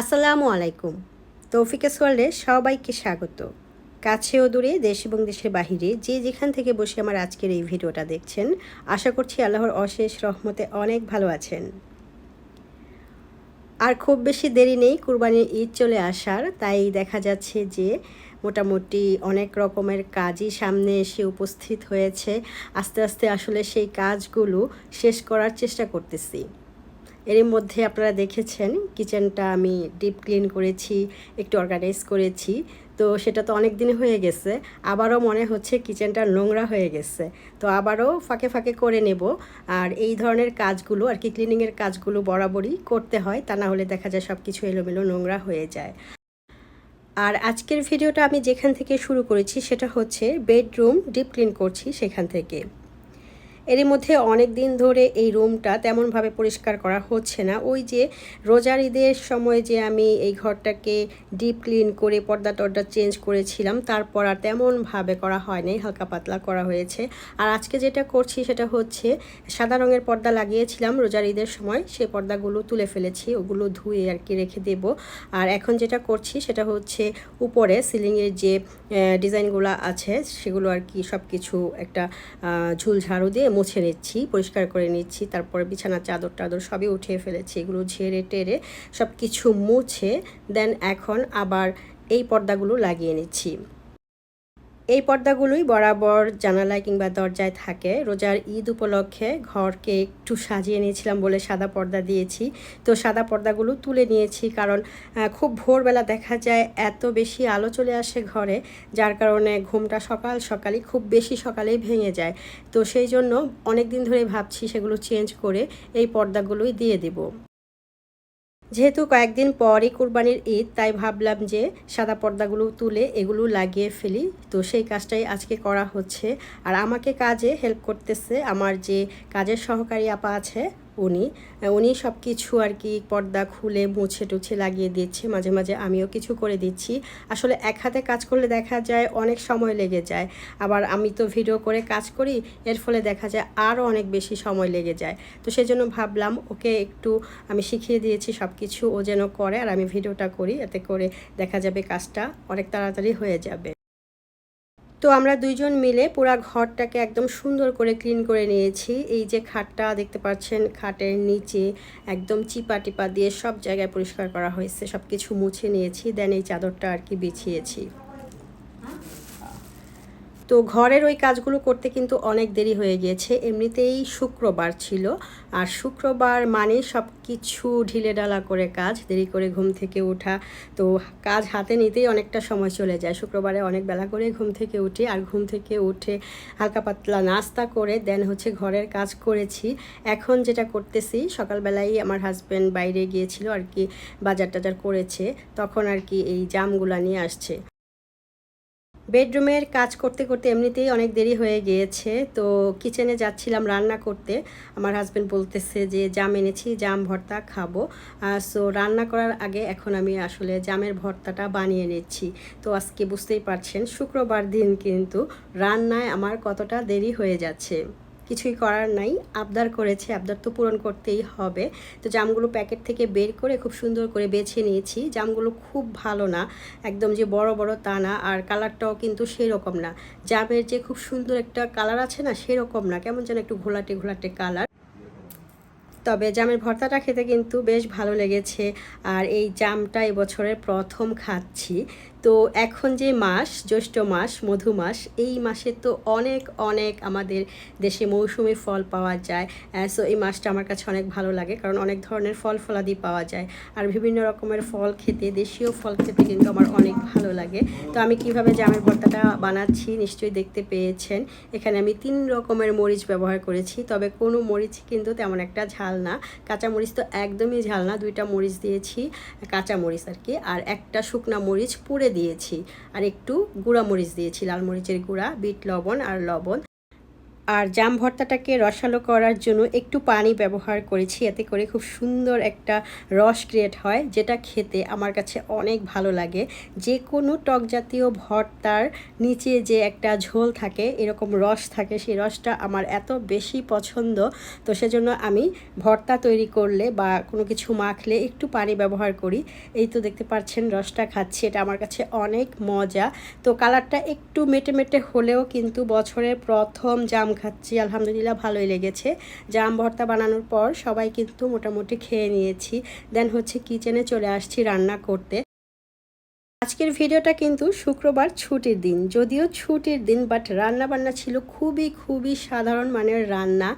আসসালামু আলাইকুম। তৌফিকাস ওয়ার্ল্ডে সবাইকে স্বাগত। কাছে ও দূরে দেশ এবং দেশের বাহিরে যে যেখান থেকে বসে আমার আজকের এই ভিডিওটা দেখছেন, আশা করছি আল্লাহর অশেষ রহমতে অনেক ভালো আছেন। আর খুব বেশি দেরি নেই, কুরবানির ঈদ চলে আসার, তাই দেখা যাচ্ছে যে মোটামুটি অনেক রকমের কাজই সামনে এসে উপস্থিত হয়েছে। আস্তে আস্তে আসলে সেই কাজগুলো শেষ করার চেষ্টা করতেছি। এর মধ্যে আপনারা দেখেছেন, কিচেনটা আমি ডিপ ক্লিন করেছি, একটু অর্গানাইজ করেছি। তো সেটা তো অনেক দিন হয়ে গেছে, আবারও মনে হচ্ছে কিচেনটা নোংরা হয়ে গেছে। তো আবারও ফাঁকে ফাঁকে করে নেব। আর এই ধরনের কাজগুলো, আর কি ক্লিনিংয়ের কাজগুলো বরাবরই করতে হয়, তা না হলে দেখা যায় সব কিছু এলোমেলো নোংরা হয়ে যায়। আর আজকের ভিডিওটা আমি যেখান থেকে শুরু করেছি, সেটা হচ্ছে বেডরুম ডিপ ক্লিন করছি সেখান থেকে। এরই মধ্যে অনেক দিন ধরে এই রুমটা তেমনভাবে পরিষ্কার করা হচ্ছে না। ওই যে রোজার ঈদের সময় যে আমি এই ঘরটাকে ডিপ ক্লিন করে পর্দা টর্দা চেঞ্জ করেছিলাম, তারপর আর তেমনভাবে করা হয়নি, হালকা পাতলা করা হয়েছে। আর আজকে যেটা করছি সেটা হচ্ছে, সাদা রঙের পর্দা লাগিয়েছিলাম রোজার ঈদের সময় সেই পর্দাগুলো তুলে ফেলেছি, ওগুলো ধুয়ে আর কি রেখে দেব। আর এখন যেটা করছি সেটা হচ্ছে উপরে সিলিংয়ের যে ডিজাইনগুলো আছে, সেগুলো আর কি সব কিছু একটা ঝুল ঝাড়ু দিয়ে মুছে নিচ্ছি, পরিষ্কার করে নিচ্ছি, তারপরে বিছানার চাদর টাদর সবই উঠিয়ে ফেলেছি, এগুলো ঝেড়ে টেরে সব কিছু মুছে দেন এখন আবার এই পর্দাগুলো লাগিয়ে নিচ্ছি। এই পর্দাগুলোই বরাবর জানালায় কিংবা দরজায় থাকে। রোজার ঈদ উপলক্ষে ঘরকে একটু সাজিয়ে নিয়েছিলাম বলে সাদা পর্দা দিয়েছি। তো সাদা পর্দাগুলো তুলে নিয়েছি কারণ খুব ভোরবেলা দেখা যায় এত বেশি আলো চলে আসে ঘরে, যার কারণে ঘুমটা সকাল সকালই খুব বেশি সকালেই ভেঙে যায়। তো সেই জন্য অনেক দিন ধরে ভাবছি সেগুলো চেঞ্জ করে এই পর্দাগুলোই দিয়ে দেবো। যেহেতু কয়েকদিন পরই কুরবানির ঈদ, তাই ভাবলাম যে সাদা পর্দাগুলো তুলে এগুলো লাগিয়ে ফেলি। তো সেই কাজটাই আজকে করা হচ্ছে। আর আমাকে কাজে হেল্প করতেছে আমার যে কাজের সহকারী আপা আছে উনি উনি সব কিছু আর কি পর্দা খুলে মুছে টুছে লাগিয়ে দিচ্ছে, মাঝে মাঝে আমিও কিছু করে দিচ্ছি। আসলে এক হাতে কাজ করলে দেখা যায় অনেক সময় লেগে যায়, আবার আমি তো ভিডিও করে কাজ করি, এর ফলে দেখা যায় আরও অনেক বেশি সময় লেগে যায়। তো সেজন্য ভাবলাম, ওকে একটু আমি শিখিয়ে দিয়েছি সব কিছু ও যেন করে আর আমি ভিডিওটা করি, এতে করে দেখা যাবে কাজটা অনেক তাড়াতাড়ি হয়ে যাবে। তো আমরা দুইজন মিলে পুরা ঘরটাকে একদম সুন্দর করে ক্লিন করে নিয়েছি। এই যে খাটটা দেখতে পাচ্ছেন, খাটের নিচে একদম চিপা টিপা দিয়ে সব জায়গায় পরিষ্কার করা হয়েছে সব কিছু মুছে নিয়েছি, দেন এই চাদরটা আর কি বিছিয়েছি। তো ঘরের ওই কাজগুলো করতে কিন্তু অনেক দেরি হয়ে গিয়েছে। এমনিতেই শুক্রবার ছিল। আর শুক্রবার মানে সব কিছু ঢিলে ডালা করে কাজ, দেরি করে ঘুম থেকে ওঠা। তো কাজ হাতে নিতেই অনেকটা সময় চলে যায়। শুক্রবারে অনেক বেলা করে ঘুম থেকে উঠি। আর ঘুম থেকে উঠে হালকা পাতলা নাস্তা করে দেন হচ্ছে ঘরের কাজ করেছি। এখন যেটা করতেছি, সকালবেলাই আমার হাজব্যান্ড বাইরে গিয়েছিল আর কি বাজার টাজার করেছে। তখন আর কি এই জামগুলা নিয়ে আসছে। বেডরুমের কাজ করতে করতে এমনিতেই অনেক দেরি হয়ে গিয়েছে। তো কিচেনে যাচ্ছিলাম রান্না করতে। আমার হাজব্যান্ড বলতেছে যে, জাম এনেছি, জাম ভর্তা খাব। সো রান্না করার আগে এখন আমি আসলে জামের ভর্তাটা বানিয়ে নিচ্ছি। তো আজকে বুঝতেই পারছেন, শুক্রবার দিন কিন্তু রান্নায় আমার কতটা দেরি হয়ে যাচ্ছে। কিছুই করার নাই। আবদার করেছে, আবদার তো পূরণ করতেই হবে। তো জামগুলো প্যাকেট থেকে বের করে খুব সুন্দর করে বেছে নিয়েছি। জামগুলো খুব ভালো না, একদম যে বড় বড় তা না, আর কালারটাও কিন্তু সেরকম না। জামের যে খুব সুন্দর একটা কালার আছে না, সেরকম না, কেমন যেন একটু ঘোলাটে ঘোলাটে কালার। তবে জামের ভর্তাটা খেতে কিন্তু বেশ ভালো লেগেছে। আর এই জামটা এবছরের প্রথম খাচ্ছি। তো এখন যে মাস, জ্যৈষ্ঠ মাস, মধু মাস, এই মাসে তো অনেক অনেক আমাদের দেশে মৌসুমি ফল পাওয়া যায়। সো এই মাসটা আমার কাছে অনেক ভালো লাগে কারণ অনেক ধরনের ফল ফলাদি পাওয়া যায়। আর বিভিন্ন রকমের ফল খেতে, দেশীয় ফল খেতে কিন্তু আমার অনেক ভালো লাগে। তো আমি কীভাবে জামের ভর্তাটা বানাচ্ছি নিশ্চয়ই দেখতে পেয়েছেন। এখানে আমি তিন রকমের মরিচ ব্যবহার করেছি, তবে কোনো মরিচ কিন্তু তেমন একটা ঝাল না। কাঁচা মরিচ তো একদমই ঝাল না, দুইটা মরিচ দিয়েছি, কাঁচা মরিচ আর কি। আর একটা শুকনা মরিচ পুড়ে দিয়েছি। আর একটু গুঁড়া মরিচ দিয়েছি লাল মরিচের গুঁড়া বিট লবণ আর লবণ। আর জাম ভর্তাটাকে রসালো করার জন্য একটু পানি ব্যবহার করেছি। এতে করে খুব সুন্দর একটা রস ক্রিয়েট হয়, যেটা খেতে আমার কাছে অনেক ভালো লাগে। যে কোনো টক জাতীয় ভর্তার নিচে যে একটা ঝোল থাকে, এরকম রস থাকে, সেই রসটা আমার এত বেশি পছন্দ। তো সেজন্য আমি ভর্তা তৈরি করলে বা কোনো কিছু মাখলে একটু পানি ব্যবহার করি। এই তো দেখতে পাচ্ছেন রসটা খাচ্ছি, এটা আমার কাছে অনেক মজা। তো কালারটা একটু মেটে মেটে হলেও কিন্তু বছরের প্রথম জাম খাচ্ছি, আলহামদুলিল্লাহ ভালোই লেগেছে। জাম ভর্তা বানানোর পর সবাই কিন্তু মোটামুটি খেয়ে নিয়েছি। দেন হচ্ছে কিচেনে চলে আসছি রান্না করতে। আজকের ভিডিওটা কিন্তু শুক্রবার ছুটির দিন। যদিও ছুটির দিন বাট রান্না বান্না ছিল খুবই খুবই সাধারণ মানের রান্না।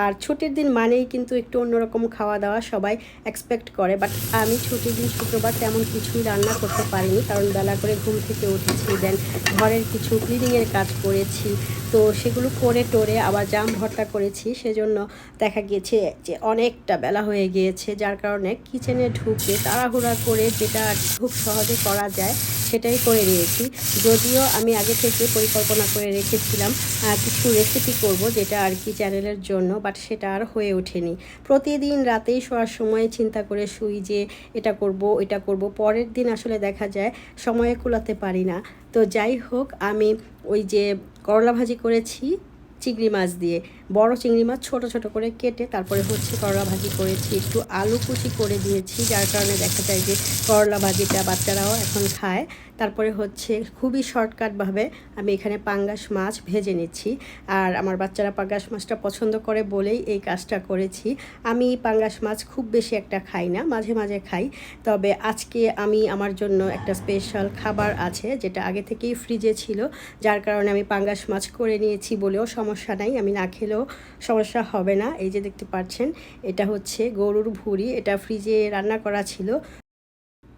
আর ছুটির দিন মানেই কিন্তু একটু অন্যরকম খাওয়া দাওয়া সবাই এক্সপেক্ট করে। বাট আমি ছুটির দিন শুক্রবার তেমন কিছুই রান্না করতে পারিনি। কারণ বেলা করে ঘুম থেকে উঠেছি দেন ঘরের কিছু ক্লিনিংয়ের কাজ করেছি। তো সেগুলো করে টোরে আবার জাম ভর্তা করেছি, সেজন্য দেখা গিয়েছে যে অনেকটা বেলা হয়ে গিয়েছে, যার কারণে কিচেনে ঢুকে তাড়াহুড়া করে যেটা খুব সহজে করা যায় সেটাই করে নিয়েছি। যদিও আমি আগে থেকে পরিকল্পনা করে রেখেছিলাম কিছু রেসিপি করব যেটা আর কি চ্যানেলের জন্য বাট সেটা আর হয়ে ওঠেনি। প্রতিদিন রাতেই শোয়ার সময় চিন্তা করে শুই যে এটা করব এটা করব, পরের দিন আসলে দেখা যায় সময়ে কুলাতে পারি না। তো যাই হোক, আমি ওই যে করলা ভাজি করেছি চিংড়ি মাছ দিয়ে। বড় চিংড়ি মাছ ছোট ছোট করে কেটে তারপরে হচ্ছে করলা ভাজি করেছি। একটু আলু কুচি করে দিয়েছি, যার কারণে দেখা যায় যে করলা ভাজিটা বাচ্চারাও এখন খায়। তারপরে হচ্ছে খুবই শর্টকাটভাবে আমি এখানে পাঙ্গাস মাছ ভেজে নিচ্ছি। আর আমার বাচ্চারা পাঙ্গাস মাছটা পছন্দ করে বলেই এই কাজটা করেছি। আমি পাঙ্গাস মাছ খুব বেশি একটা খাই না, মাঝে মাঝে খাই। তবে আজকে আমি আমার জন্য একটা স্পেশাল খাবার আছে, যেটা আগে থেকেই ফ্রিজে ছিল। যার কারণে আমি পাঙ্গাস মাছ করে নিয়েছি বলেও সমস্যা নাই, আমি না খেলেও সমস্যা হবে না। এই যে দেখতে পাচ্ছেন, এটা হচ্ছে গরুর ভুড়ি। এটা ফ্রিজে রান্না করা ছিল।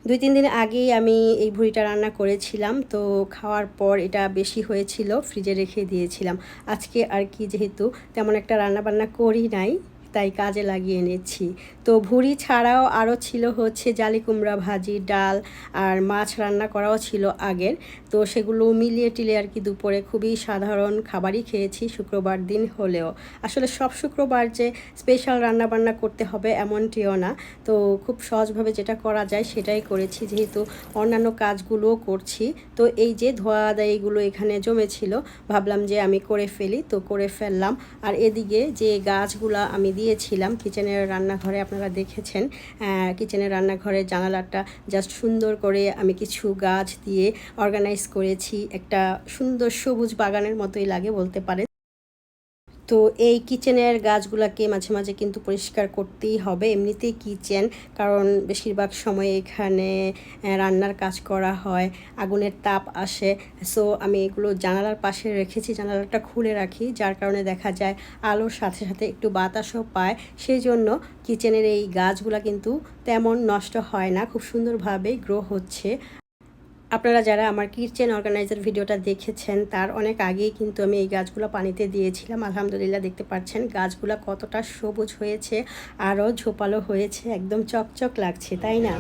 দুই, তিন দিন আগেই আমি এই ভুড়িটা রান্না করেছিলাম। তো খাওয়ার পর এটা বেশি হয়েছিল ফ্রিজে রেখে দিয়েছিলাম। আজকে আর কি যেহেতু তেমন একটা রান্না বান্না করি নাই। তাই কাজে লাগিয়ে নিচ্ছি তো ভুড়ি ছাড়াও আরও ছিল হচ্ছে জালি কুমড়া ভাজি, ডাল আর মাছ রান্না করাও ছিল আগের। তো সেগুলো মিলিয়ে টিলে আর কি দুপুরে খুবই সাধারণ খাবারই খেয়েছি শুক্রবার দিন হলেও। আসলে সব শুক্রবার যে স্পেশাল রান্না বান্না করতে হবে এমনটিও না। তো খুব সহজভাবে যেটা করা যায় সেটাই করেছি, যেহেতু অন্যান্য কাজগুলোও করছি। তো এই যে ধোয়া দায়ীগুলো এখানে জমেছিল, ভাবলাম যে আমি করে ফেলি। তো করে ফেললাম। আর এদিকে যে গাছগুলা আমি দিয়েছিলাম কিচেনের রান্নাঘরে, আপনারা দেখেছেন কিচেনের রান্নাঘরের জানালাটা জাস্ট সুন্দর করে আমি কিছু গাছ দিয়ে অর্গানাইজ করেছি। একটা সুন্দর সবুজ বাগানের মতোই লাগে বলতে পারেন। তো এই কিচেনের গাছগুলোকে মাঝে মাঝে কিন্তু পরিষ্কার করতেই হবে, এমনিতেই কিচেন, কারণ বেশিরভাগ সময় এখানে রান্নার কাজ করা হয়, আগুনের তাপ আসে। সো আমি এগুলো জানালার পাশে রেখেছি, জানালাটা খুলে রাখি, যার কারণে দেখা যায় আলোর সাথে সাথে একটু বাতাসও পায়। সেই জন্য কিচেনের এই গাছগুলো কিন্তু তেমন নষ্ট হয় না, খুব সুন্দরভাবে গ্রো হচ্ছে। আপনারা যারা আমার কিচেন অর্গানাইজার ভিডিওটা দেখেছেন, তার অনেক আগেই কিন্তু আমি এই গাছগুলো পানিতে দিয়েছিলাম। আলহামদুলিল্লাহ দেখতে পাচ্ছেন, গাছগুলো কতটা সবুজ হয়েছে আরও ঝোপালো হয়েছে, একদম চকচক লাগছে, তাই না?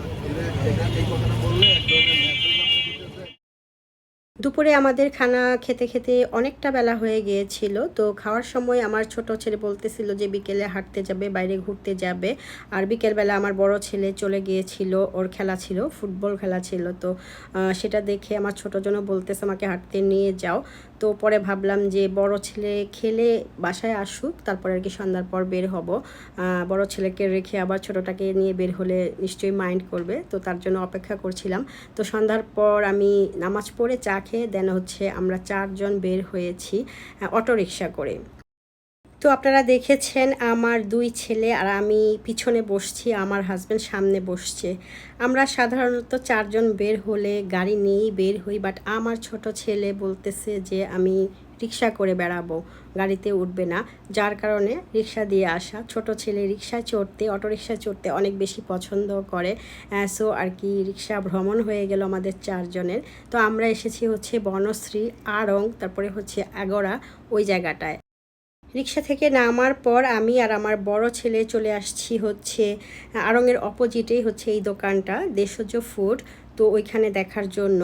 দুপুরে আমাদের খানা খেতে খেতে অনেকটা বেলা হয়ে গিয়েছিল। তো খাওয়ার সময় আমার ছোট ছেলে বলতেছিল যে বিকেলে হাঁটতে যাবে, বাইরে ঘুরতে যাবে। আর বিকেলবেলা আমার বড় ছেলে চলে গিয়েছিল, ওর খেলা ছিল, ফুটবল খেলা ছিল। তো সেটা দেখে আমার ছোটো জন্য বলতেছে, আমাকে হাঁটতে নিয়ে যাও। তো পরে ভাবলাম যে বড় ছেলে খেলে বাসায় আসুক, তারপরে আর কি সন্ধ্যার পর বের হব। বড় ছেলেকে রেখে আবার ছোটোটাকে নিয়ে বের হলে নিশ্চয়ই মাইন্ড করবে, তো তার জন্য অপেক্ষা করছিলাম। তো সন্ধ্যার পর আমি নামাজ পড়ে চা খেয়ে দেন হচ্ছে আমরা চারজন বের হয়েছি অটোরিক্সা করে। তো আপনারা দেখেছেন আমার দুই ছেলে আর আমি পিছনে বসছি, আমার হাজব্যান্ড সামনে বসছে। আমরা সাধারণত চারজন বের হলে গাড়ি নিয়েই বের হই বাট আমার ছোট ছেলে বলতেছে যে আমি রিক্সা করে বেড়াবো, গাড়িতে উঠবে না। যার কারণে রিক্সা দিয়ে আসা। ছোট ছেলে রিক্সা চড়তে, অটো রিক্সায় চড়তে অনেক বেশি পছন্দ করে। সো আর কি রিক্সা ভ্রমণ হয়ে গেল আমাদের চারজনের। তো আমরা এসেছি হচ্ছে বনশ্রী, আড়ং, তারপরে হচ্ছে আগরা, ওই জায়গাটায়। রিক্সা থেকে নামার পর আমি আর আমার বড় ছেলে চলে আসছি হচ্ছে আরঙের অপোজিটেই হচ্ছে এই দোকানটা, দেশজ ফুড তো ওইখানে দেখার জন্য।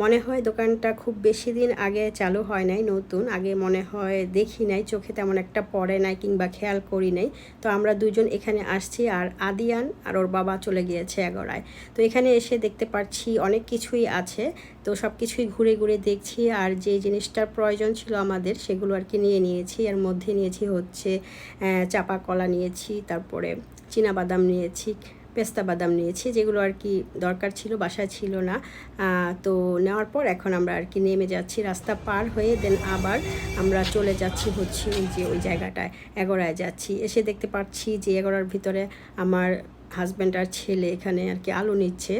মনে হয় দোকানটা খুব বেশি দিন আগে চালু হয় নাই, নতুন। আগে মনে হয় দেখি নাই, চোখে তেমন একটা পড়ে নাই কিংবা খেয়াল করি নাই। তো আমরা দুজন এখানে আসছি আর আদিয়ান আর ওর বাবা চলে গিয়েছে এগোড়ায়। তো এখানে এসে দেখতে পাচ্ছি অনেক কিছুই আছে। তো সব কিছুই ঘুরে ঘুরে দেখছি আর যে জিনিসটার প্রয়োজন ছিল আমাদের সেগুলো আর কি নিয়ে নিয়েছি। এর মধ্যে নিয়েছি হচ্ছে চাপা কলা নিয়েছি, তারপরে বাদাম নিয়েছি পেস্তা বাদাম নিয়েছি, যেগুলো আর কি দরকার ছিল, বাসায় ছিল না। তো নেওয়ার পর এখন আমরা আর কি নেমে যাচ্ছি, রাস্তা পার হয়ে দেন আবার আমরা চলে যাচ্ছি হচ্ছে ওই যে ওই জায়গাটায়, এগোড়ায় যাচ্ছি। এসে দেখতে পাচ্ছি যে এগোড়ার ভিতরে আমার হাজব্যান্ড আর ছেলে এখানে আর কি আলো নিচ্ছে।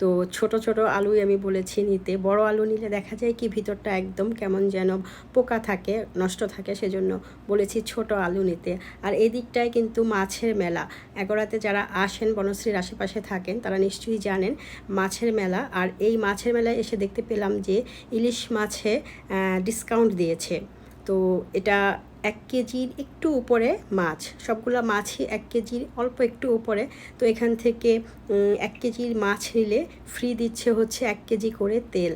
তো ছোট ছোট আলুই আমি বলেছি নিতে। বড় আলু নিলে দেখা যায় কি ভিতরটা একদম কেমন যেন পোকা থাকে, নষ্ট থাকে, সেজন্য বলেছি ছোট আলু নিতে। আর এই দিকটায় কিন্তু মাছের মেলা। এগোড়াতে যারা আসেন, বনশ্রীর আশেপাশে থাকেন, তারা নিশ্চয়ই জানেন মাছের মেলা। আর এই মাছের মেলায় এসে দেখতে পেলাম যে ইলিশ মাছে ডিসকাউন্ট দিয়েছে। তো এটা এক কেজির একটু উপরে মাছ, সবগুলো মাছই এক কেজির, অল্প একটু উপরে। তো এখান থেকে এক কেজির মাছ নিলে ফ্রি দিচ্ছে হচ্ছে এক কেজি করে তেল।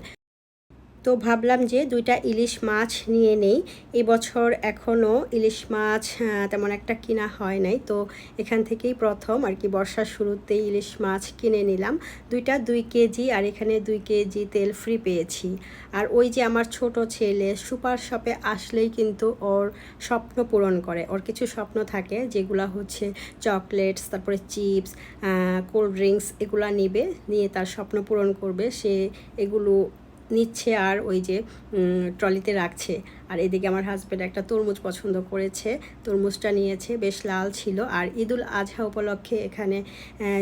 তো ভাবলাম যে দুইটা ইলিশ মাছ নিয়ে নেই। এবছর এখনও ইলিশ মাছ তেমন একটা কিনা হয় নাই। তো এখান থেকেই প্রথম আর কি বর্ষার শুরুতেই ইলিশ মাছ কিনে নিলাম। দুইটা দুই কেজি আর এখানে দুই কেজি তেল ফ্রি পেয়েছি। আর ওই যে আমার ছোট ছেলে সুপার শপে আসলেই কিন্তু ওর স্বপ্ন পূরণ করে। ওর কিছু স্বপ্ন থাকে যেগুলো হচ্ছে চকলেটস, তারপরে চিপস কোল্ড ড্রিঙ্কস এগুলো নেবে, নিয়ে তার স্বপ্ন পূরণ করবে। সে এগুলো নিচ্ছে আর ওই যে ট্রলিতে রাখছে। আর এদিকে আমার হাজব্যান্ড একটা তরমুজ পছন্দ করেছে। তরমুজটা নিয়েছে, বেশ লাল ছিল। আর ঈদুল আজহা উপলক্ষে এখানে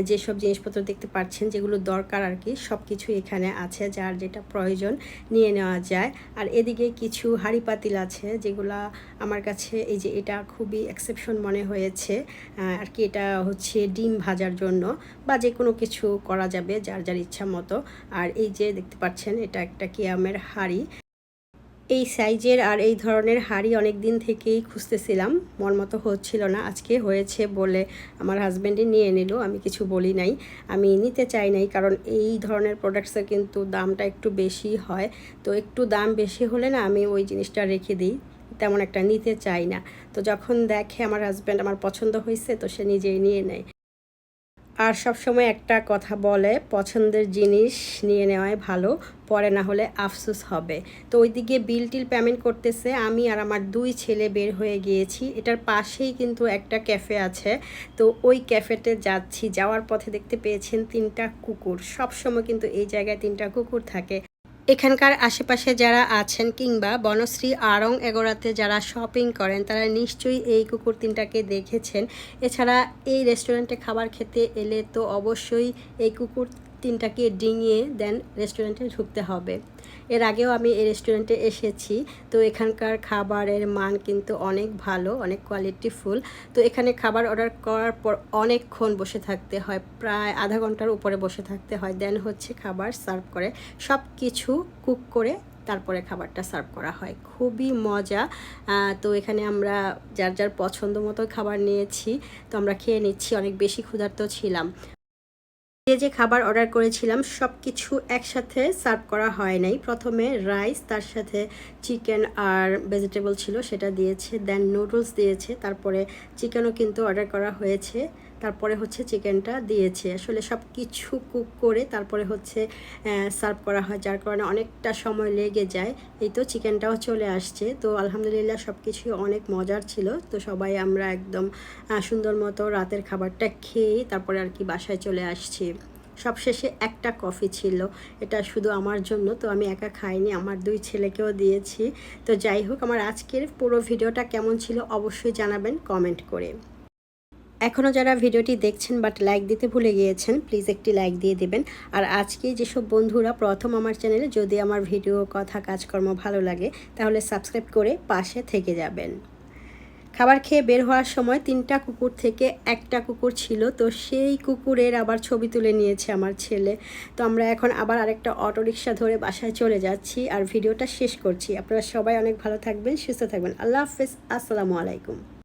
যেসব জিনিসপত্র দেখতে পাচ্ছেন, যেগুলো দরকার আর কি সব কিছুই এখানে আছে, যার যেটা প্রয়োজন নিয়ে নেওয়া যায়। আর এদিকে কিছু হাড়ি পাতিল আছে, যেগুলা আমার কাছে, এই যে এটা খুবই এক্সেপশন মনে হয়েছে। আর কি এটা হচ্ছে ডিম ভাজার জন্য, বা যে কোনো কিছু করা যাবে, যার যার ইচ্ছা মতো। আর এই যে দেখতে পাচ্ছেন, এটা একটা কিয়ামের হাড়ি। এই সাইজের আর এই ধরনের হাড়ি অনেক দিন থেকেই খুঁজতেছিলাম। মন মতো হচ্ছিল না। আজকে হয়েছে বলে আমার হাজব্যান্ডই নিয়ে নিল। আমি কিছু বলি নাই। আমি নিতে চাই নাই কারণ এই ধরনের প্রোডাক্টসের কিন্তু দামটা একটু বেশি হয়। তো একটু দাম বেশি হলে না আমি ওই জিনিসটা রেখে দিই। তেমন একটা নিতে চাই না। তো যখন দেখে আমার হাজব্যান্ড আমার পছন্দ হয়েছে তো সে নিজেই নিয়ে নেয়। আর সব সময় একটা কথা বলে, পছন্দের জিনিস নিয়ে নেওয়াই ভালো, পরে না হলে আফসোস হবে। তো ওইদিকে বিল টিল পেমেন্ট করতেছে, আমি আর আমার দুই ছেলে বের হয়ে গিয়েছি। এটার পাশেই কিন্তু একটা ক্যাফে আছে। তো ওই ক্যাফেতে যাচ্ছি, যাওয়ার পথে দেখতে পেয়েছেন তিনটা কুকুর। সব সময় কিন্তু এই জায়গায় তিনটা কুকুর থাকে। এখানকার আশেপাশে যারা আছেন কিংবা বনশ্রী আরং এগোড়াতে যারা শপিং করেন, তারা নিশ্চয়ই এই কুকুর তিনটাকে দেখেছেন। এছাড়া এই রেস্টুরেন্টে খাবার খেতে এলে তো অবশ্যই এই কুকুর তিনটাকে ডিঙিয়ে দেন রেস্টুরেন্টে ঢুকতে হবে। এর আগেও আমি এই রেস্টুরেন্টে এসেছি। তো এখানকার খাবারের মান কিন্তু অনেক ভালো, অনেক কোয়ালিটিফুল তো এখানে খাবার অর্ডার করার পর অনেকক্ষণ বসে থাকতে হয়, প্রায় আধা ঘণ্টার উপরে বসে থাকতে হয়। দেন হচ্ছে খাবার সার্ভ করে। সব কিছু কুক করে তারপরে খাবারটা সার্ভ করা হয়। খুবই মজা। তো এখানে আমরা যার যার পছন্দ মতো খাবার নিয়েছি, তো আমরা খেয়ে নিচ্ছি। অনেক বেশি ক্ষুধার্ত ছিলাম। যে যে খাবার অর্ডার করেছিলাম সব কিছু একসাথে সার্ভ করা হয় নাই। প্রথমে রাইস তার সাথে চিকেন আর ভেজিটেবল ছিল, সেটা দিয়েছে দেন নুডলস দিয়েছে, তারপরে চিকেনও কিন্তু অর্ডার করা হয়েছে। তারপরে হচ্ছে চিকেনটা দিয়েছে। আসলে সব কিছু কুক করে তারপরে হচ্ছে সার্ভ করা হয়, যার কারণে অনেকটা সময় লেগে যায়। এই তো চিকেনটাও চলে আসছে। তো আলহামদুলিল্লাহ সব কিছুই অনেক মজার ছিল। তো সবাই আমরা একদম সুন্দর মতো রাতের খাবারটা খেয়ে তারপরে আর কি বাসায় চলে আসছি। সবশেষে একটা কফি ছিল। এটা শুধু আমার জন্য, তো আমি একা খাইনি, আমার দুই ছেলেকেও দিয়েছি। তো যাই হোক, আমার আজকের পুরো ভিডিওটা কেমন ছিল অবশ্যই জানাবেন কমেন্ট করে। এখনও যারা ভিডিওটি দেখছেন বাট লাইক দিতে ভুলে গিয়েছেন প্লিজ একটি লাইক দিয়ে দেবেন। আর আজকে যেসব বন্ধুরা প্রথম আমার চ্যানেলে যদি আমার ভিডিও, কথা, কাজকর্ম ভালো লাগে, তাহলে সাবস্ক্রাইব করে পাশে থেকে যাবেন। খাবার খেয়ে বের হওয়ার সময় তিনটা কুকুর থেকে একটা কুকুর ছিল, তো সেই কুকুরের আবার ছবি তুলে নিয়েছে আমার ছেলে। তো আমরা এখন আবার আরেকটা অটোরিকশা ধরে বাসায় চলে যাচ্ছি আর ভিডিওটা শেষ করছি। আপনারা সবাই অনেক ভালো থাকবেন, সুস্থ থাকবেন। আল্লাহ হাফেজ, আসসালামু আলাইকুম।